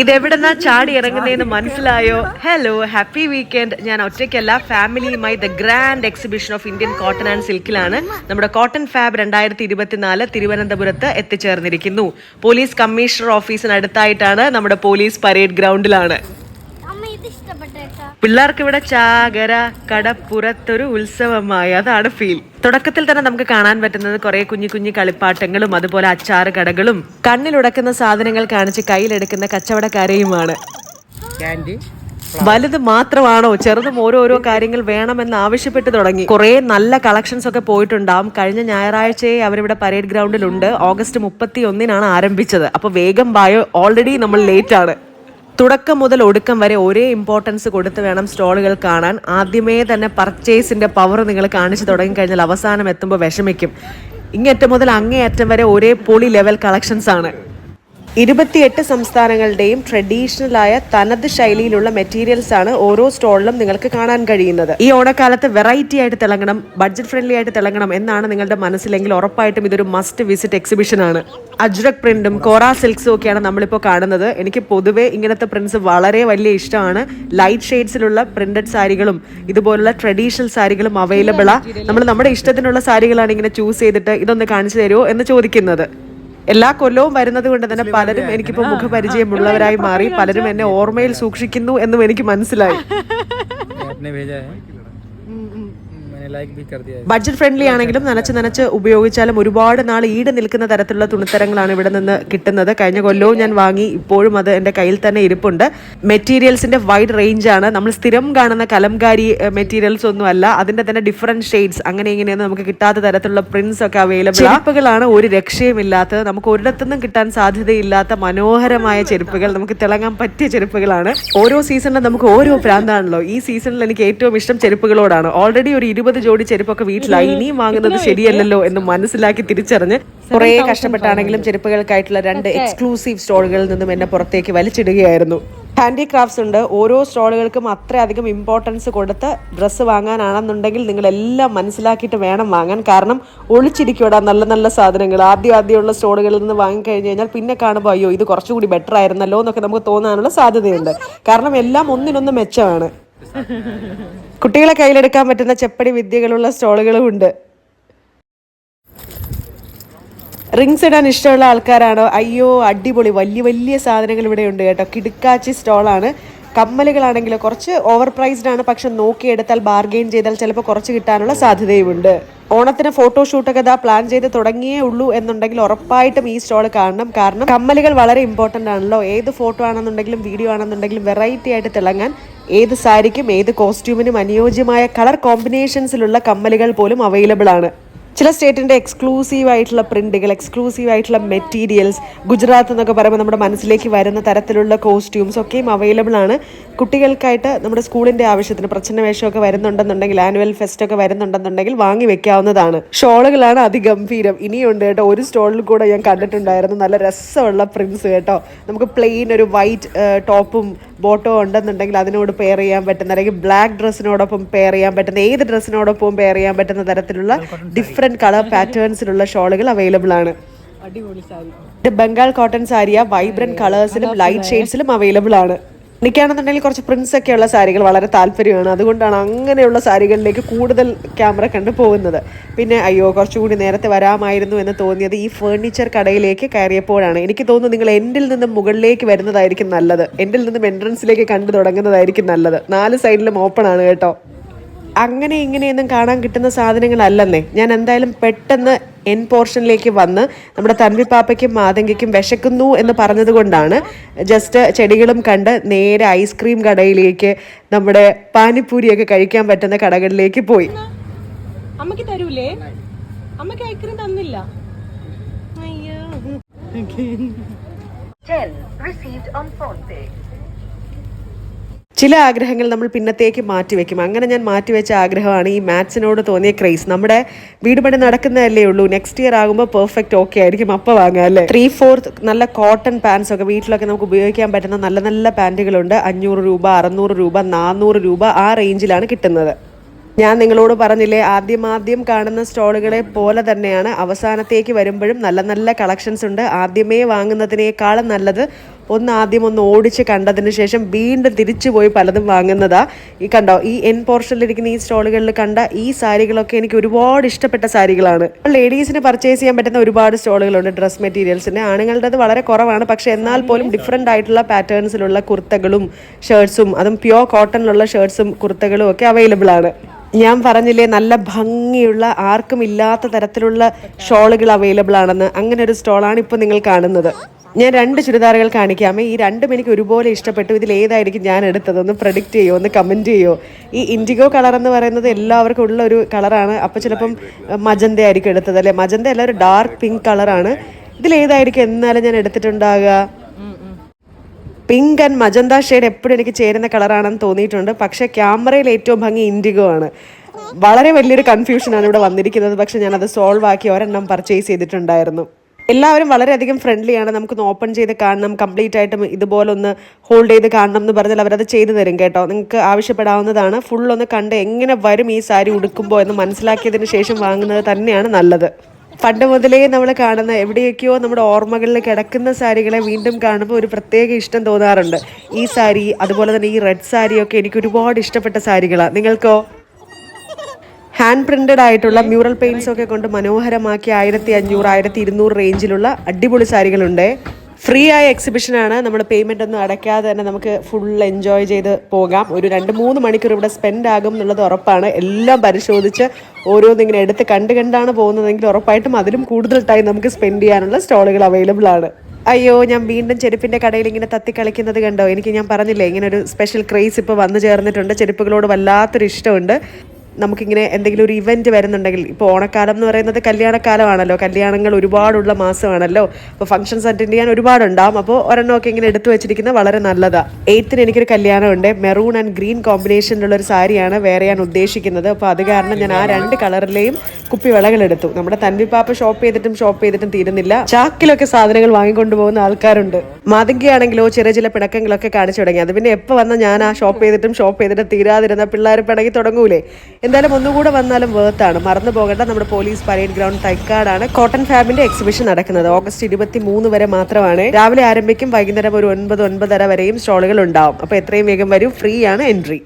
ഇതെവിടെന്നാ ചാടി ഇറങ്ങുന്നതെന്ന് മനസ്സിലായോ? Hello happy weekend ഞാൻ ഒറ്റയ്ക്കല്ല ഫാമിലിയുമായി the grand exhibition of Indian cotton and സിൽക്കിലാണ് നമ്മുടെ കോട്ടൺ ഫാബ് രണ്ടായിരത്തി ഇരുപത്തിനാല് തിരുവനന്തപുരത്ത് എത്തിച്ചേർന്നിരിക്കുന്നു. പോലീസ് കമ്മീഷണർ ഓഫീസിനടുത്തായിട്ടാണ് നമ്മുടെ പോലീസ് പരേഡ് ഗ്രൗണ്ടിലാണ് പിള്ളേർക്ക് ഇവിടെ ചാകര കടപ്പുറത്തൊരു ഉത്സവമായി. അതാണ് ഫീൽ തുടക്കത്തിൽ തന്നെ നമുക്ക് കാണാൻ പറ്റുന്നത് കുറെ കുഞ്ഞു കുഞ്ഞു കളിപ്പാട്ടങ്ങളും അതുപോലെ അച്ചാറ് കടകളും. കണ്ണിലുടക്കുന്ന സാധനങ്ങൾ കാണിച്ച് കയ്യിലെടുക്കുന്ന കച്ചവടക്കാരെയുമാണ്. വലുത് മാത്രമാണോ? ചെറുതും ഓരോരോ കാര്യങ്ങൾ വേണമെന്ന് ആവശ്യപ്പെട്ട് തുടങ്ങി. കുറെ നല്ല കളക്ഷൻസ് ഒക്കെ പോയിട്ടുണ്ടാവും. കഴിഞ്ഞ ഞായറാഴ്ചയെ അവരിവിടെ പരേഡ് ഗ്രൗണ്ടിലുണ്ട് ഓഗസ്റ്റ് മുപ്പത്തി ഒന്നിനാണ് ആരംഭിച്ചത്. അപ്പൊ വേഗം ബായോ ഓൾറെഡി നമ്മൾ ലേറ്റ് ആണ്. തുടക്കം മുതൽ ഒടുക്കം വരെ ഒരേ ഇമ്പോർട്ടൻസ് കൊടുത്ത് വേണം സ്റ്റോളുകൾ കാണാൻ. ആദ്യമേ തന്നെ പർച്ചേസിന്റെ പവർ നിങ്ങൾ കാണിച്ചു തുടങ്ങി കഴിഞ്ഞാൽ അവസാനം എത്തുമ്പോൾ വിഷമിക്കും. ഇങ്ങേറ്റം മുതൽ അങ്ങേയറ്റം വരെ ഒരേ പൊളി ലെവൽ കളക്ഷൻസ് ആണ്. ഇരുപത്തിയെട്ട് സംസ്ഥാനങ്ങളുടെയും ട്രഡീഷണലായ തനത് ശൈലിയിലുള്ള മെറ്റീരിയൽസ് ആണ് ഓരോ സ്റ്റോളിലും നിങ്ങൾക്ക് കാണാൻ കഴിയുന്നത്. ഈ ഓണക്കാലത്ത് വെറൈറ്റി ആയിട്ട് തിളങ്ങണം ബഡ്ജറ്റ് ഫ്രണ്ട്ലി ആയിട്ട് തിളങ്ങണം എന്നാണ് നിങ്ങളുടെ മനസ്സിലെങ്കിൽ ഉറപ്പായിട്ടും ഇതൊരു മസ്റ്റ് വിസിറ്റ് എക്സിബിഷൻ ആണ്. അജ്രക് പ്രിന്റും കോറ സിൽക്സും ഒക്കെയാണ് നമ്മളിപ്പോൾ കാണുന്നത്. എനിക്ക് പൊതുവേ ഇങ്ങനത്തെ പ്രിന്റ്സ് വളരെ വലിയ ഇഷ്ടമാണ്. ലൈറ്റ് ഷെയ്ഡ്സിലുള്ള പ്രിന്റഡ് സാരികളും ഇതുപോലുള്ള ട്രഡീഷണൽ സാരികളും അവൈലബിളാണ് നമ്മൾ നമ്മുടെ ഇഷ്ടത്തിനുള്ള സാരികളാണ് ഇങ്ങനെ ചൂസ് ചെയ്തിട്ട് ഇതൊന്ന് കാണിച്ചു തരുമോ എന്ന് ചോദിക്കുന്നത്. എല്ലാ കൊല്ലവും വരുന്നത് കൊണ്ട് തന്നെ പലരും എനിക്കിപ്പോൾ മുഖപരിചയമുള്ളവരായി മാറി. പലരും എന്നെ ഓർമ്മയിൽ സൂക്ഷിക്കുന്നു എന്നും എനിക്ക് മനസ്സിലായി. ബഡ്ജറ്റ് ഫ്രണ്ട്ലി ആണെങ്കിലും നനച്ച് നനച്ച് ഉപയോഗിച്ചാലും ഒരുപാട് നാൾ ഈട് നിൽക്കുന്ന തരത്തിലുള്ള തുണിത്തരങ്ങളാണ് ഇവിടെ നിന്ന് കിട്ടുന്നത്. കഴിഞ്ഞ കൊല്ലവും ഞാൻ വാങ്ങി ഇപ്പോഴും അത് എന്റെ കയ്യിൽ തന്നെ ഇരിപ്പുണ്ട്. മെറ്റീരിയൽസിന്റെ വൈഡ് റേഞ്ച് ആണ്. നമ്മൾ സ്ഥിരം കാണുന്ന കലംകാരി മെറ്റീരിയൽസ് ഒന്നും അല്ല. അതിന്റെ തന്നെ ഡിഫറെന്റ് ഷെയ്ഡ്സ് അങ്ങനെ ഇങ്ങനെയൊന്നും നമുക്ക് കിട്ടാത്ത തരത്തിലുള്ള പ്രിന്റ്സ് ഒക്കെ അവൈലബിൾ ചെരുപ്പുകളാണ് ഒരു രക്ഷയുമില്ലാത്തത് നമുക്ക് ഒരിടത്തുനിന്നും കിട്ടാൻ സാധ്യതയില്ലാത്ത മനോഹരമായ ചെരുപ്പുകൾ. നമുക്ക് തിളങ്ങാൻ പറ്റിയ ചെരുപ്പുകളാണ്. ഓരോ സീസണിലും നമുക്ക് ഓരോ പ്രാന്താണല്ലോ. ഈ സീസണിൽ എനിക്ക് ഏറ്റവും ഇഷ്ടം ചെരുപ്പുകളോടാണ്. ഓൾറെഡി ഒരു ഇരുപത് ജോഡി ചെരുപ്പൊക്കെ വീട്ടിലായി ഇനിയും വാങ്ങുന്നത് ശരിയല്ലല്ലോ എന്ന് മനസ്സിലാക്കി തിരിച്ചറിഞ്ഞ് കുറെ കഷ്ടപ്പെട്ടാണെങ്കിലും ചെരുപ്പുകൾക്കായിട്ടുള്ള രണ്ട് എക്സ്ക്ലൂസീവ് സ്റ്റോളുകളിൽ നിന്നും എന്നെ പുറത്തേക്ക് വലിച്ചിടുകയായിരുന്നു. ഹാൻഡിക്രാഫ്റ്റ്സ് ഉണ്ട്. ഓരോ സ്റ്റോളുകൾക്കും അത്രയധികം ഇമ്പോർട്ടൻസ് കൊടുത്ത് ഡ്രസ്സ് വാങ്ങാനാണെന്നുണ്ടെങ്കിൽ നിങ്ങളെല്ലാം മനസ്സിലാക്കിയിട്ട് വേണം വാങ്ങാൻ. കാരണം ഒളിച്ചിരിക്കൂടാ നല്ല നല്ല സാധനങ്ങൾ. ആദ്യം ആദ്യമുള്ള സ്റ്റോളുകളിൽ നിന്ന് വാങ്ങിക്കഴിഞ്ഞ് കഴിഞ്ഞാൽ പിന്നെ കാണുമ്പോൾ അയ്യോ ഇത് കുറച്ചുകൂടി ബെറ്റർ ആയിരുന്നല്ലോ എന്നൊക്കെ നമുക്ക് തോന്നാനുള്ള സാധ്യതയുണ്ട്. കാരണം എല്ലാം ഒന്നിനൊന്ന് മെച്ചമാണ്. കുട്ടികളെ കയ്യിലെടുക്കാൻ പറ്റുന്ന ചെപ്പടി വിദ്യകളുള്ള സ്റ്റോളുകളും ഉണ്ട്. റിങ്സ് ഇടാൻ ഇഷ്ടമുള്ള ആൾക്കാരാണോ? അയ്യോ അടിപൊളി. വലിയ വലിയ സാധനങ്ങൾ ഇവിടെ ഉണ്ട് കേട്ടോ. കിടുക്കാച്ചി സ്റ്റോളാണ്. കമ്മലുകളാണെങ്കിൽ കുറച്ച് ഓവർ പ്രൈസ്ഡ് ആണ്. പക്ഷെ നോക്കിയെടുത്താൽ ബാർഗെയിൻ ചെയ്താൽ ചിലപ്പോൾ കുറച്ച് കിട്ടാനുള്ള സാധ്യതയുമുണ്ട്. ഓണത്തിന് ഫോട്ടോഷൂട്ടൊക്കെ ഇതാ പ്ലാൻ ചെയ്ത് തുടങ്ങിയേ ഉള്ളൂ എന്നുണ്ടെങ്കിൽ ഉറപ്പായിട്ടും ഈ സ്റ്റോൾ കാണണം. കാരണം കമ്മലുകൾ വളരെ ഇമ്പോർട്ടന്റ് ആണല്ലോ. ഏത് ഫോട്ടോ ആണെന്നുണ്ടെങ്കിലും വീഡിയോ ആണെന്നുണ്ടെങ്കിലും വെറൈറ്റി ആയിട്ട് തിളങ്ങാൻ ഏത് സാരിക്കും ഏത് കോസ്റ്റ്യൂമിനും അനുയോജ്യമായ കളർ കോമ്പിനേഷൻസിലുള്ള കമ്മലുകൾ പോലും അവൈലബിൾ ആണ്. ചില സ്റ്റേറ്റിന്റെ എക്സ്ക്ലൂസീവ് ആയിട്ടുള്ള പ്രിന്റുകൾ എക്സ്ക്ലൂസീവ് ആയിട്ടുള്ള മെറ്റീരിയൽസ് ഗുജറാത്ത് എന്നൊക്കെ പറയുമ്പോൾ നമ്മുടെ മനസ്സിലേക്ക് വരുന്ന തരത്തിലുള്ള കോസ്റ്റ്യൂംസ് ഒക്കെയും അവൈലബിൾ ആണ്. കുട്ടികൾക്കായിട്ട് നമ്മുടെ സ്കൂളിന്റെ ആവശ്യത്തിന് പ്രച്ഛന്ന വേഷമൊക്കെ വരുന്നുണ്ടെന്നുണ്ടെങ്കിൽ ആനുവൽ ഫെസ്റ്റ് ഒക്കെ വരുന്നുണ്ടെന്നുണ്ടെങ്കിൽ വാങ്ങി വെക്കാവുന്നതാണ്. ഷോളുകളാണ് അതിഗംഭീരം. ഇനിയുണ്ട് കേട്ടോ ഒരു സ്റ്റോളിൽ കൂടെ ഞാൻ കണ്ടിട്ടുണ്ടായിരുന്നു. നല്ല രസമുള്ള പ്രിന്റ്സ് കേട്ടോ. നമുക്ക് പ്ലെയിൻ ഒരു വൈറ്റ് ടോപ്പും ബോട്ടോ ഉണ്ടെന്നുണ്ടെങ്കിൽ അതിനോട് പെയർ ചെയ്യാൻ പറ്റുന്ന അല്ലെങ്കിൽ ബ്ലാക്ക് ഡ്രസ്സിനോടൊപ്പം പെയർ ചെയ്യാൻ പറ്റുന്ന ഏത് ഡ്രസ്സിനോടൊപ്പം പെയർ ചെയ്യാൻ പറ്റുന്ന തരത്തിലുള്ള ഡിഫറെന്റ് കളർ പാറ്റേൺസിലുള്ള ഷോളുകൾ അവൈലബിൾ ആണ്. ബംഗാൾ കോട്ടൺ സാരിയ വൈബ്രന്റ് കളേഴ്സിലും ലൈറ്റ് ഷെയ്ഡ്സിലും അവൈലബിൾ ആണ്. എനിക്കാണെന്നുണ്ടെങ്കിൽ കുറച്ച് പ്രിൻസ് ഒക്കെയുള്ള സാരികൾ വളരെ താല്പര്യമാണ്. അതുകൊണ്ടാണ് അങ്ങനെയുള്ള സാരികളിലേക്ക് കൂടുതൽ ക്യാമറ കണ്ടു പോകുന്നത്. പിന്നെ അയ്യോ കുറച്ചുകൂടി നേരത്തെ വരാമായിരുന്നു എന്ന് തോന്നിയത് ഈ ഫേർണിച്ചർ കടയിലേക്ക് കയറിയപ്പോഴാണ്. എനിക്ക് തോന്നുന്നു നിങ്ങൾ എൻഡിൽ നിന്നും മുകളിലേക്ക് വരുന്നതായിരിക്കും നല്ലത്. എൻഡിൽ നിന്നും എൻട്രൻസിലേക്ക് കണ്ടു തുടങ്ങുന്നതായിരിക്കും നല്ലത്. നാല് സൈഡിലും ഓപ്പൺ ആണ് കേട്ടോ. അങ്ങനെ ഇങ്ങനെയൊന്നും കാണാൻ കിട്ടുന്ന സാധനങ്ങളല്ലെന്നേ. ഞാൻ എന്തായാലും പെട്ടെന്ന് എൻ പോർഷനിലേക്ക് വന്ന് നമ്മുടെ തൻവിപ്പാപ്പയ്ക്കും മാതങ്കയ്ക്കും വിശക്കുന്നു എന്ന് പറഞ്ഞതുകൊണ്ടാണ് ജസ്റ്റ് ചെടികളും കണ്ട് നേരെ ഐസ്ക്രീം കടയിലേക്ക് നമ്മുടെ പാനിപ്പൂരിയൊക്കെ കഴിക്കാൻ പറ്റുന്ന കടകളിലേക്ക് പോയി. അമ്മയ്ക്ക് തരൂലേ? അമ്മയ്ക്ക് ഐസ്ക്രീം തന്നില്ല. അയ്യോ. ചില ആഗ്രഹങ്ങൾ നമ്മൾ പിന്നത്തേക്ക് മാറ്റിവെക്കും. അങ്ങനെ ഞാൻ മാറ്റിവെച്ച ആഗ്രഹമാണ് ഈ മാത്സിനോട് തോന്നിയ ക്രൈസ്. നമ്മുടെ വീട് പണി നടക്കുന്നതല്ലേ ഉള്ളൂ. നെക്സ്റ്റ് ഇയർ ആകുമ്പോൾ പെർഫെക്റ്റ് ഓക്കെ ആയിരിക്കും അപ്പോൾ വാങ്ങാം അല്ലേ? ത്രീ ഫോർത്ത് നല്ല കോട്ടൺ പാൻസ് ഒക്കെ വീട്ടിലൊക്കെ നമുക്ക് ഉപയോഗിക്കാൻ പറ്റുന്ന നല്ല നല്ല പാന്റുകളുണ്ട് അഞ്ഞൂറ് രൂപ അറുന്നൂറ് രൂപ നാനൂറ് രൂപ ആ റേഞ്ചിലാണ് കിട്ടുന്നത്. ഞാൻ നിങ്ങളോട് പറഞ്ഞില്ലേ ആദ്യം ആദ്യം കാണുന്ന സ്റ്റോളുകളെ പോലെ തന്നെയാണ് അവസാനത്തേക്ക് വരുമ്പോഴും നല്ല നല്ല കളക്ഷൻസ് ഉണ്ട്. ആദ്യമേ വാങ്ങുന്നതിനേക്കാളും നല്ലത് ഒന്ന് ആദ്യം ഒന്ന് ഓടിച്ച് കണ്ടതിന് ശേഷം വീണ്ടും തിരിച്ചു പോയി പലതും വാങ്ങുന്നതാ. ഈ കണ്ടോ ഈ എൻ പോർഷനിലിരിക്കുന്ന ഈ സ്റ്റോളുകളിൽ കണ്ട ഈ സാരികളൊക്കെ എനിക്ക് ഒരുപാട് ഇഷ്ടപ്പെട്ട സാരികളാണ്. ലേഡീസിന് പർച്ചേസ് ചെയ്യാൻ പറ്റുന്ന ഒരുപാട് സ്റ്റോളുകളുണ്ട് ഡ്രസ് മെറ്റീരിയൽസിന് ആണുങ്ങളുടേത് വളരെ കുറവാണ് പക്ഷെ എന്നാൽ പോലും ഡിഫറെന്റ് ആയിട്ടുള്ള പാറ്റേൺസിലുള്ള കുർത്തകളും ഷർട്ട്സും അതും പ്യോർ കോട്ടണിലുള്ള ഷർട്ട്സും കുർത്തകളും ഒക്കെ അവൈലബിൾ ആണ്. ഞാൻ പറഞ്ഞില്ലേ നല്ല ഭംഗിയുള്ള ആർക്കും ഇല്ലാത്ത തരത്തിലുള്ള ഷോളുകൾ അവൈലബിൾ ആണെന്ന്. അങ്ങനെ ഒരു സ്റ്റോളാണ് ഇപ്പോൾ നിങ്ങൾ കാണുന്നത്. ഞാൻ രണ്ട് ചുരിദാറുകൾ കാണിക്കാമേ. ഈ രണ്ടും എനിക്ക് ഒരുപോലെ ഇഷ്ടപ്പെട്ടു. ഇതിൽ ഏതായിരിക്കും ഞാൻ എടുത്തത്? ഒന്ന് പ്രഡിക്റ്റ് ചെയ്യോ? ഒന്ന് കമന്റ് ചെയ്യോ? ഈ ഇൻഡിഗോ കളർ എന്ന് പറയുന്നത് എല്ലാവർക്കും ഉള്ള ഒരു കളറാണ് അപ്പോൾ ചിലപ്പം മജന്ത ആയിരിക്കും എടുത്തത് അല്ലേ? മജന്ത അല്ല ഒരു ഡാർക്ക് പിങ്ക് കളറാണ് ഇതിൽ ഏതായിരിക്കും? എന്നാലും ഞാൻ എടുത്തിട്ടുണ്ടാകുക. പിങ്ക് ആൻഡ് മജന്ത ഷെയ്ഡ് എപ്പോഴും എനിക്ക് ചേരുന്ന കളറാണെന്ന് തോന്നിയിട്ടുണ്ട്. പക്ഷേ ക്യാമറയിൽ ഏറ്റവും ഭംഗി ഇൻഡിഗോ ആണ്. വളരെ വലിയൊരു കൺഫ്യൂഷനാണ് ഇവിടെ വന്നിരിക്കുന്നത്. പക്ഷേ ഞാനത് സോൾവ് ആക്കി ഒരെണ്ണം പർച്ചേസ് ചെയ്തിട്ടുണ്ടായിരുന്നു. എല്ലാവരും വളരെയധികം ഫ്രണ്ട്ലിയാണ് നമുക്കൊന്ന് ഓപ്പൺ ചെയ്ത് കാണണം കംപ്ലീറ്റ് ആയിട്ടും ഇതുപോലെ ഒന്ന് ഹോൾഡ് ചെയ്ത് കാണണം എന്ന് പറഞ്ഞാൽ അവരത് ചെയ്തു തരും കേട്ടോ. നിങ്ങൾക്ക് ആവശ്യപ്പെടാവുന്നതാണ്. ഫുൾ ഒന്ന് കണ്ട് എങ്ങനെ വരും ഈ സാരി ഉടുക്കുമ്പോൾ എന്ന് മനസ്സിലാക്കിയതിന് ശേഷം വാങ്ങുന്നത് തന്നെയാണ് നല്ലത്. പണ്ട് മുതലേ നമ്മൾ കാണുന്ന എവിടെയൊക്കെയോ നമ്മുടെ ഓർമ്മകളിൽ കിടക്കുന്ന സാരികളെ വീണ്ടും കാണുമ്പോൾ ഒരു പ്രത്യേക ഇഷ്ടം തോന്നാറുണ്ട്. ഈ സാരി അതുപോലെ തന്നെ ഈ റെഡ് സാരിയൊക്കെ എനിക്ക് ഒരുപാട് ഇഷ്ടപ്പെട്ട സാരികളാണ് നിങ്ങൾക്കോ? ഹാൻഡ് പ്രിന്റഡ് ആയിട്ടുള്ള മ്യൂറൽ പെയിന്റ്സ് ഒക്കെ കൊണ്ട് മനോഹരമാക്കി ആയിരത്തി അഞ്ഞൂറ് ആയിരത്തി ഇരുന്നൂറ് റേഞ്ചിലുള്ള അടിപൊളി സാരികളുണ്ട്. ഫ്രീ ആയ എക്സിബിഷനാണ് നമ്മൾ പേയ്മെന്റ് ഒന്നും അടയ്ക്കാതെ തന്നെ നമുക്ക് ഫുൾ എൻജോയ് ചെയ്ത് പോകാം. ഒരു രണ്ട് മൂന്ന് മണിക്കൂർ ഇവിടെ സ്പെൻഡ് ആകും എന്നുള്ളത് ഉറപ്പാണ്. എല്ലാം പരിശോധിച്ച് ഓരോന്നിങ്ങനെ എടുത്ത് കണ്ട് കണ്ടാണ് പോകുന്നതെങ്കിൽ ഉറപ്പായിട്ടും അതിലും കൂടുതൽ ടൈം നമുക്ക് സ്പെൻഡ് ചെയ്യാനുള്ള സ്റ്റോളുകൾ അവൈലബിൾ ആണ്. അയ്യോ ഞാൻ വീണ്ടും ചെരുപ്പിന്റെ കടയിൽ ഇങ്ങനെ തത്തി കളിക്കുന്നത് കണ്ടോ? എനിക്ക് ഞാൻ പറഞ്ഞില്ലേ ഇങ്ങനെ ഒരു സ്പെഷ്യൽ ക്രേസ് ഇപ്പോൾ വന്നു ചേർന്നിട്ടുണ്ട്. ചെരുപ്പുകളോട് വല്ലാത്തൊരു ഇഷ്ടമുണ്ട്. നമുക്കിങ്ങനെ എന്തെങ്കിലും ഒരു ഇവന്റ് വരുന്നുണ്ടെങ്കിൽ ഇപ്പോൾ ഓണക്കാലം എന്ന് പറയുന്നത് കല്യാണക്കാലമാണല്ലോ. കല്യാണങ്ങൾ ഒരുപാടുള്ള മാസമാണല്ലോ. അപ്പോൾ ഫംഗ്ഷൻസ് അറ്റൻഡ് ചെയ്യാൻ ഒരുപാടുണ്ടാവും. അപ്പോൾ ഒരെണ്ണമൊക്കെ ഇങ്ങനെ എടുത്തു വെച്ചിരിക്കുന്നത് വളരെ നല്ലതാണ് എയ്ത്തിന് എനിക്കൊരു കല്യാണമുണ്ട്. മെറൂൺ ആൻഡ് ഗ്രീൻ കോമ്പിനേഷനിലുള്ള ഒരു സാരിയാണ് വേറെ ഞാൻ ഉദ്ദേശിക്കുന്നത്. അപ്പോൾ അത് കാരണം ഞാൻ ആ രണ്ട് കളറിലെയും കുപ്പിവളകൾ എടുത്തു. നമ്മുടെ തൻവിപ്പാപ്പ ഷോപ്പ് ചെയ്തിട്ടും ഷോപ്പ് ചെയ്തിട്ടും തീരുന്നില്ല. ചാക്കിലൊക്കെ സാധനങ്ങൾ വാങ്ങിക്കൊണ്ടുപോകുന്ന ആൾക്കാരുണ്ട്. മാതങ്കിയാണെങ്കിലോ ചെറിയ ചില പിണക്കങ്ങളൊക്കെ കാണിച്ചു തുടങ്ങി. അത് പിന്നെ എപ്പോൾ വന്നാൽ ഞാൻ ആ ഷോപ്പ് ചെയ്തിട്ടും ഷോപ്പ് ചെയ്തിട്ടും തീരാതിരുന്ന പിള്ളേർ പിണങ്ങി തുടങ്ങൂലേ? എന്തായാലും ഒന്നുകൂടെ വന്നാലും വേർത്താണ്. മറന്നു പോകേണ്ട. നമ്മുടെ പോലീസ് പരേഡ് ഗ്രൗണ്ട് തൈക്കാടാണ്. കോട്ടൺ ഫാബിന്റെ എക്സിബിഷൻ നടക്കുന്നത്. ഓഗസ്റ്റ് ഇരുപത്തി മൂന്ന് വരെ മാത്രമാണ്. രാവിലെ ആരംഭിക്കും. വൈകുന്നേരം ഒരു ഒൻപത് ഒൻപതര വരെയും സ്റ്റോളുകൾ ഉണ്ടാവും. അപ്പൊ എത്രയും വേഗം വരും. ഫ്രീ ആണ് എൻട്രി.